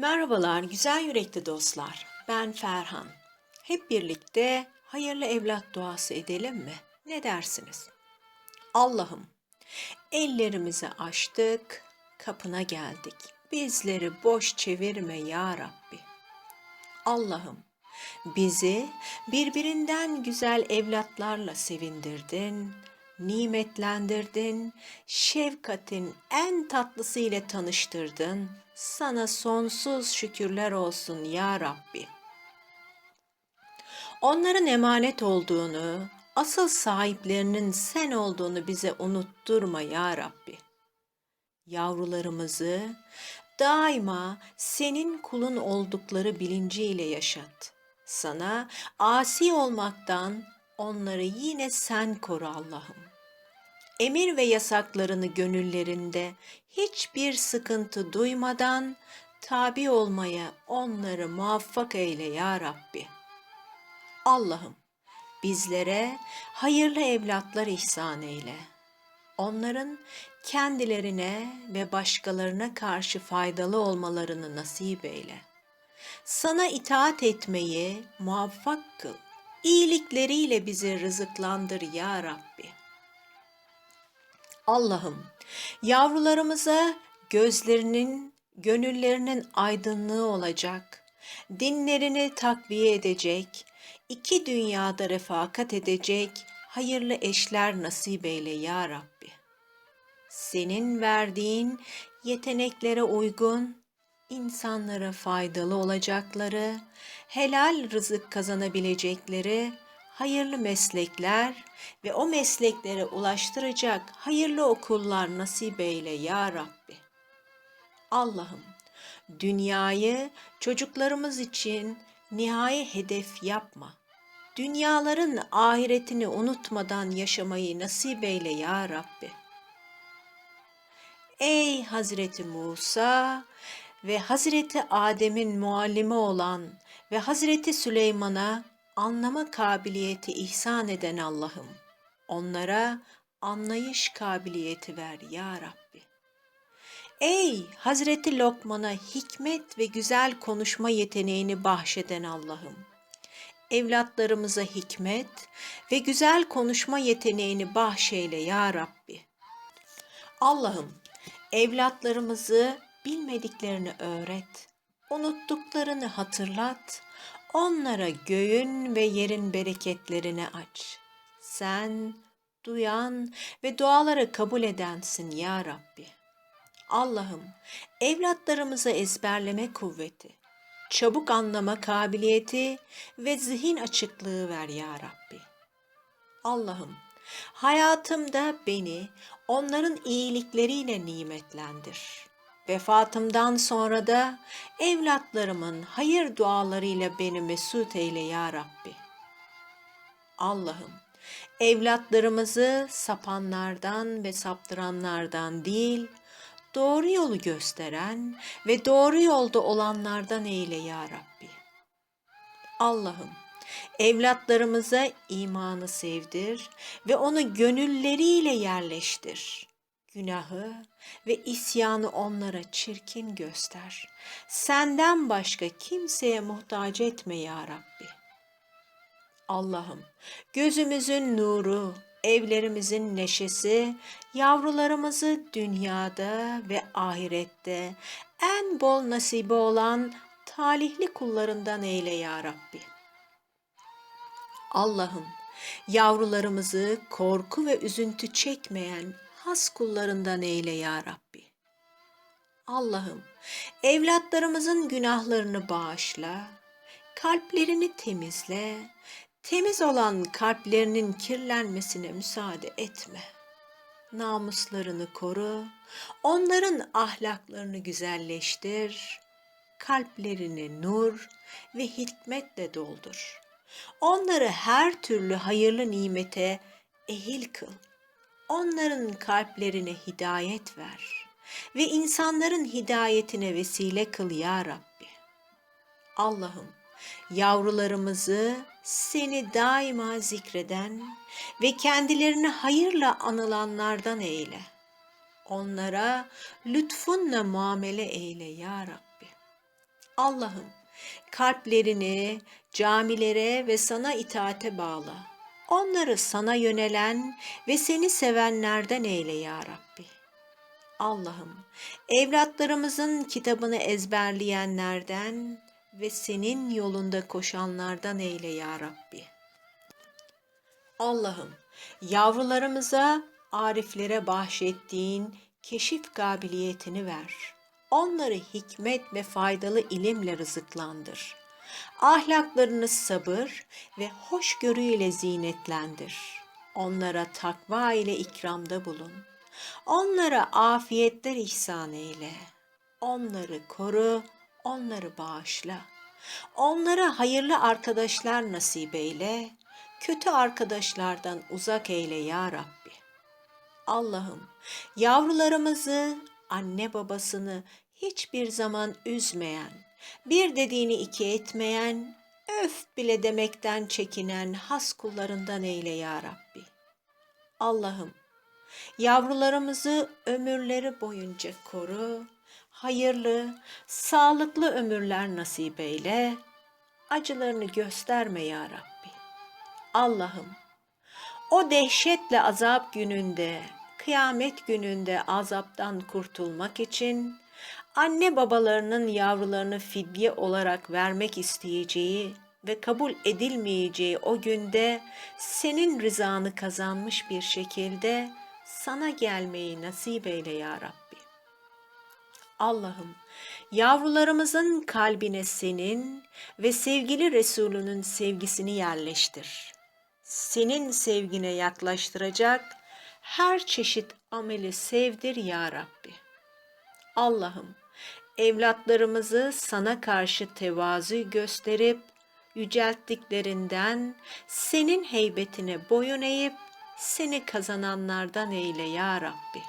Merhabalar güzel yürekli dostlar. Ben Ferhan. Hep birlikte hayırlı evlat duası edelim mi? Ne dersiniz? Allah'ım ellerimizi açtık, kapına geldik. Bizleri boş çevirme ya Rabbi. Allah'ım bizi birbirinden güzel evlatlarla sevindirdin, nimetlendirdin, şefkatin en tatlısı ile tanıştırdın. Sana sonsuz şükürler olsun ya Rabbi. Onların emanet olduğunu, asıl sahiplerinin sen olduğunu bize unutturma ya Rabbi. Yavrularımızı daima senin kulun oldukları bilinciyle yaşat. Sana asi olmaktan onları yine sen koru Allah'ım. Emir ve yasaklarını gönüllerinde hiçbir sıkıntı duymadan tabi olmaya onları muvaffak eyle ya Rabbi. Allah'ım bizlere hayırlı evlatlar ihsan eyle. Onların kendilerine ve başkalarına karşı faydalı olmalarını nasip eyle. Sana itaat etmeyi muvaffak kıl. İyilikleriyle bizi rızıklandır ya Rabbi. Allah'ım yavrularımıza gözlerinin, gönüllerinin aydınlığı olacak, dinlerini takviye edecek, iki dünyada refakat edecek hayırlı eşler nasip eyle ya Rabbi. Senin verdiğin yeteneklere uygun, insanlara faydalı olacakları, helal rızık kazanabilecekleri hayırlı meslekler ve o mesleklere ulaştıracak hayırlı okullar nasip eyle ya Rabbi. Allah'ım dünyayı çocuklarımız için nihai hedef yapma. Dünyaların ahiretini unutmadan yaşamayı nasip eyle ya Rabbi. Ey Hazreti Musa ve Hazreti Adem'in muallimi olan ve Hazreti Süleyman'a anlama kabiliyeti ihsan eden Allah'ım. Onlara anlayış kabiliyeti ver ya Rabbi. Ey Hazreti Lokman'a hikmet ve güzel konuşma yeteneğini bahşeden Allah'ım. Evlatlarımıza hikmet ve güzel konuşma yeteneğini bahşeyle ya Rabbi. Allah'ım evlatlarımızı bilmediklerini öğret, unuttuklarını hatırlat, onlara göğün ve yerin bereketlerini aç. Sen duyan ve duaları kabul edensin ya Rabbi. Allah'ım evlatlarımıza ezberleme kuvveti, çabuk anlama kabiliyeti ve zihin açıklığı ver ya Rabbi. Allah'ım hayatımda beni onların iyilikleriyle nimetlendir. Vefatımdan sonra da evlatlarımın hayır dualarıyla beni mesut eyle ya Rabbi. Allah'ım evlatlarımızı sapanlardan ve saptıranlardan değil, doğru yolu gösteren ve doğru yolda olanlardan eyle ya Rabbi. Allah'ım evlatlarımıza imanı sevdir ve onu gönülleriyle yerleştir. Günahı ve isyanı onlara çirkin göster. Senden başka kimseye muhtaç etme ya Rabbi. Allah'ım gözümüzün nuru, evlerimizin neşesi, yavrularımızı dünyada ve ahirette en bol nasibi olan talihli kullarından eyle ya Rabbi. Allah'ım yavrularımızı korku ve üzüntü çekmeyen has kullarından eyle ya Rabbi. Allah'ım evlatlarımızın günahlarını bağışla, kalplerini temizle, temiz olan kalplerinin kirlenmesine müsaade etme. Namuslarını koru, onların ahlaklarını güzelleştir, kalplerini nur ve hikmetle doldur. Onları her türlü hayırlı nimete ehil kıl. Onların kalplerine hidayet ver ve insanların hidayetine vesile kıl ya Rabbi. Allah'ım yavrularımızı seni daima zikreden ve kendilerini hayırla anılanlardan eyle. Onlara lütfunla muamele eyle ya Rabbi. Allah'ım kalplerini camilere ve sana itaate bağla. Onları sana yönelen ve seni sevenlerden eyle ya Rabbi. Allah'ım evlatlarımızın kitabını ezberleyenlerden ve senin yolunda koşanlardan eyle ya Rabbi. Allah'ım yavrularımıza ariflere bahşettiğin keşif kabiliyetini ver. Onları hikmet ve faydalı ilimle rızıklandır. Ahlaklarını sabır ve hoşgörüyle zinetlendir. Onlara takva ile ikramda bulun. Onlara afiyetler ihsan eyle. Onları koru, onları bağışla. Onlara hayırlı arkadaşlar nasip eyle. Kötü arkadaşlardan uzak eyle ya Rabbi. Allah'ım yavrularımızı, anne babasını hiçbir zaman üzmeyen, bir dediğini iki etmeyen, öf bile demekten çekinen has kullarından eyle ya Rabbi. Allah'ım yavrularımızı ömürleri boyunca koru, hayırlı, sağlıklı ömürler nasip eyle, acılarını gösterme ya Rabbi. Allah'ım o dehşetle azap gününde, kıyamet gününde azaptan kurtulmak için anne babalarının yavrularını fidye olarak vermek isteyeceği ve kabul edilmeyeceği o günde senin rızanı kazanmış bir şekilde sana gelmeyi nasip eyle ya Rabbi. Allah'ım yavrularımızın kalbine senin ve sevgili Resulünün sevgisini yerleştir. Senin sevgine yaklaştıracak her çeşit ameli sevdir ya Rabbi. Allah'ım evlatlarımızı sana karşı tevazu gösterip yücelttiklerinden senin heybetine boyun eğip seni kazananlardan eyle ya Rabbi.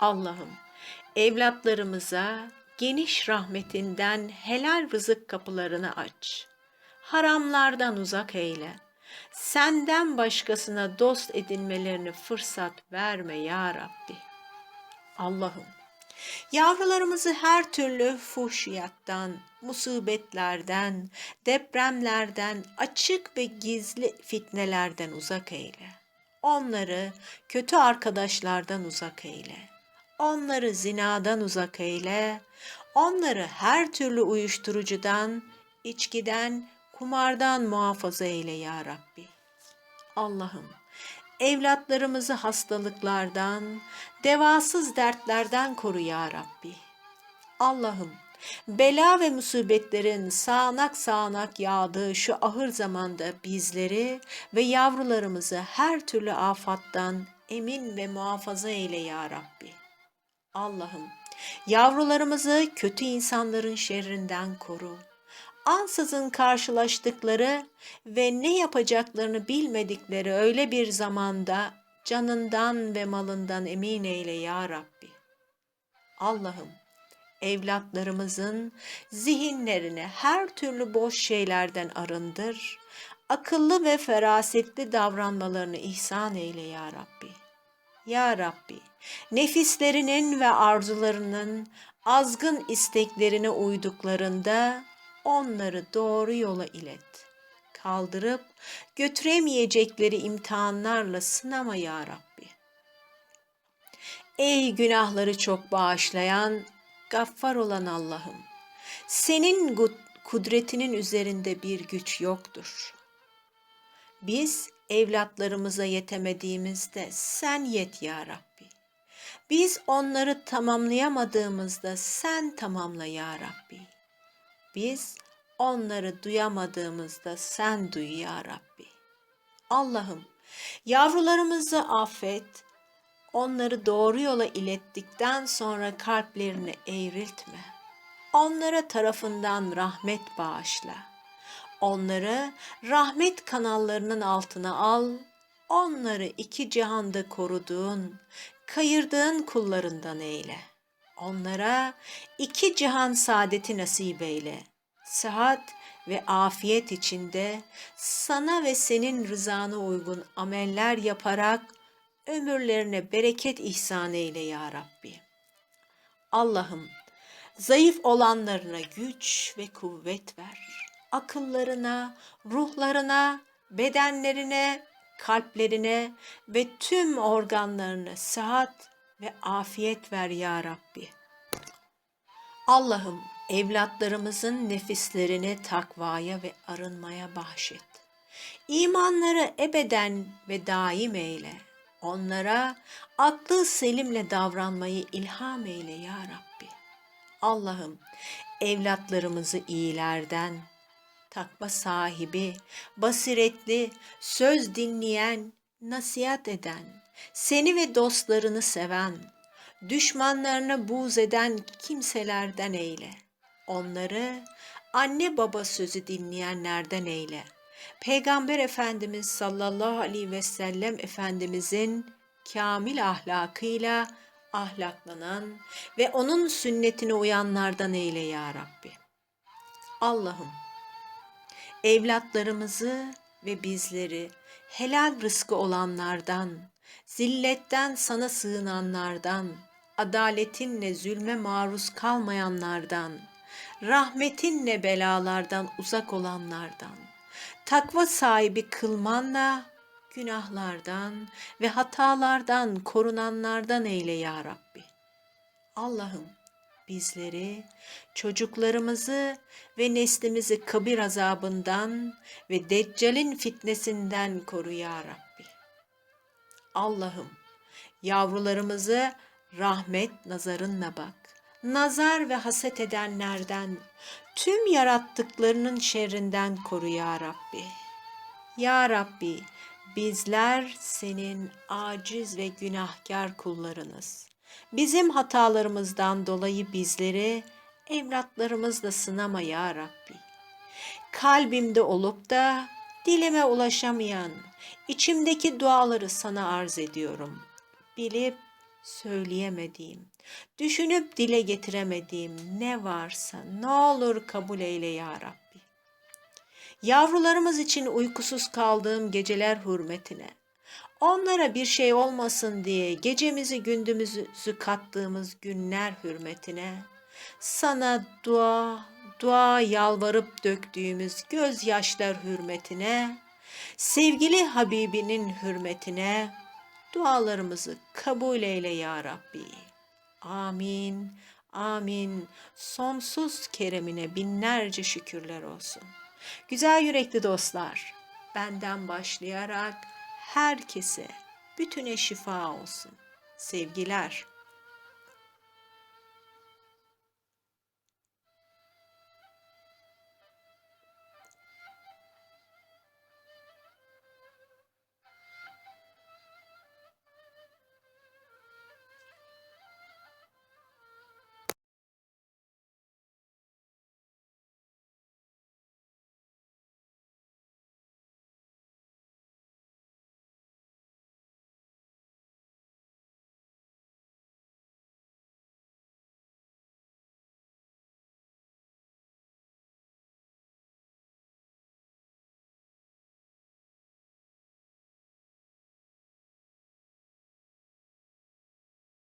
Allah'ım evlatlarımıza geniş rahmetinden helal rızık kapılarını aç. Haramlardan uzak eyle. Senden başkasına dost edinmelerini fırsat verme ya Rabbi. Allah'ım Yavrularımızı her türlü fuhşiyattan, musibetlerden, depremlerden, açık ve gizli fitnelerden uzak eyle. Onları kötü arkadaşlardan uzak eyle. Onları zinadan uzak eyle. Onları her türlü uyuşturucudan, içkiden, kumardan muhafaza eyle ya Rabbi. Allah'ım evlatlarımızı hastalıklardan, devasız dertlerden koru ya Rabbi. Allah'ım bela ve musibetlerin sağanak sağanak yağdığı şu ahır zamanda bizleri ve yavrularımızı her türlü afattan emin ve muhafaza eyle ya Rabbi. Allah'ım yavrularımızı kötü insanların şerrinden koru ansızın karşılaştıkları ve ne yapacaklarını bilmedikleri öyle bir zamanda canından ve malından emin eyle ya Rabbi. Allah'ım evlatlarımızın zihinlerini her türlü boş şeylerden arındır, akıllı ve ferasetli davranmalarını ihsan eyle ya Rabbi. Ya Rabbi, nefislerinin ve arzularının azgın isteklerine uyduklarında onları doğru yola ilet. Kaldırıp götüremeyecekleri imtihanlarla sınama ya Rabbi. Ey günahları çok bağışlayan, gaffar olan Allah'ım. Senin kudretinin üzerinde bir güç yoktur. Biz evlatlarımıza yetemediğimizde sen yet ya Rabbi. Biz onları tamamlayamadığımızda sen tamamla ya Rabbi. Biz onları duyamadığımızda sen duy ya Rabbi. Allah'ım yavrularımızı affet, onları doğru yola ilettikten sonra kalplerini eğriltme. Onlara tarafından rahmet bağışla. Onları rahmet kanallarının altına al, onları iki cihanda koruduğun, kayırdığın kullarından eyle.'' Onlara iki cihan saadeti nasip eyle. Sıhhat ve afiyet içinde sana ve senin rızana uygun ameller yaparak ömürlerine bereket ihsan eyle ya Rabbi. Allah'ım Zayıf olanlarına güç ve kuvvet ver. Akıllarına, ruhlarına, bedenlerine, kalplerine ve tüm organlarına sıhhat ve afiyet ver ya Rabbi. Allah'ım evlatlarımızın nefislerini takvaya ve arınmaya bahşet. İmanları ebeden ve daim eyle. Onlara aklı selimle davranmayı ilham eyle ya Rabbi. Allah'ım evlatlarımızı iyilerden, takva sahibi, basiretli, söz dinleyen, nasihat eden, seni ve dostlarını seven, düşmanlarına buğz eden kimselerden eyle. Onları anne baba sözü dinleyenlerden eyle. Peygamber Efendimiz sallallahu aleyhi ve sellem Efendimizin kamil ahlakıyla ahlaklanan ve onun sünnetine uyanlardan eyle ya Rabbi. Allah'ım evlatlarımızı ve bizleri helal rızkı olanlardan, zilletten sana sığınanlardan, adaletinle zulme maruz kalmayanlardan, rahmetinle belalardan uzak olanlardan, takva sahibi kılmanla günahlardan ve hatalardan korunanlardan eyle ya Rabbi. Allah'ım bizleri, çocuklarımızı ve neslimizi kabir azabından ve Deccal'in fitnesinden koru ya Rabbi. Allah'ım yavrularımızı rahmet nazarınla bak. Nazar ve haset edenlerden, tüm yarattıklarının şerrinden koru ya Rabbi. Ya Rabbi, bizler senin aciz ve günahkar kullarınız. Bizim hatalarımızdan dolayı bizleri evlatlarımızla sınama ya Rabbi. Kalbimde olup da dilime ulaşamayan içimdeki duaları sana arz ediyorum. Bilip söyleyemediğim, düşünüp dile getiremediğim ne varsa ne olur kabul eyle ya Rabbi. Yavrularımız için uykusuz kaldığım geceler hürmetine, onlara bir şey olmasın diye gecemizi gündüzümüzü kattığımız günler hürmetine, sana dua, dua yalvarıp döktüğümüz gözyaşlar hürmetine, sevgili Habibinin hürmetine dualarımızı kabul eyle ya Rabbi. Amin, amin. Sonsuz keremine binlerce şükürler olsun. Güzel yürekli dostlar, benden başlayarak herkese, bütüne şifa olsun. Sevgiler.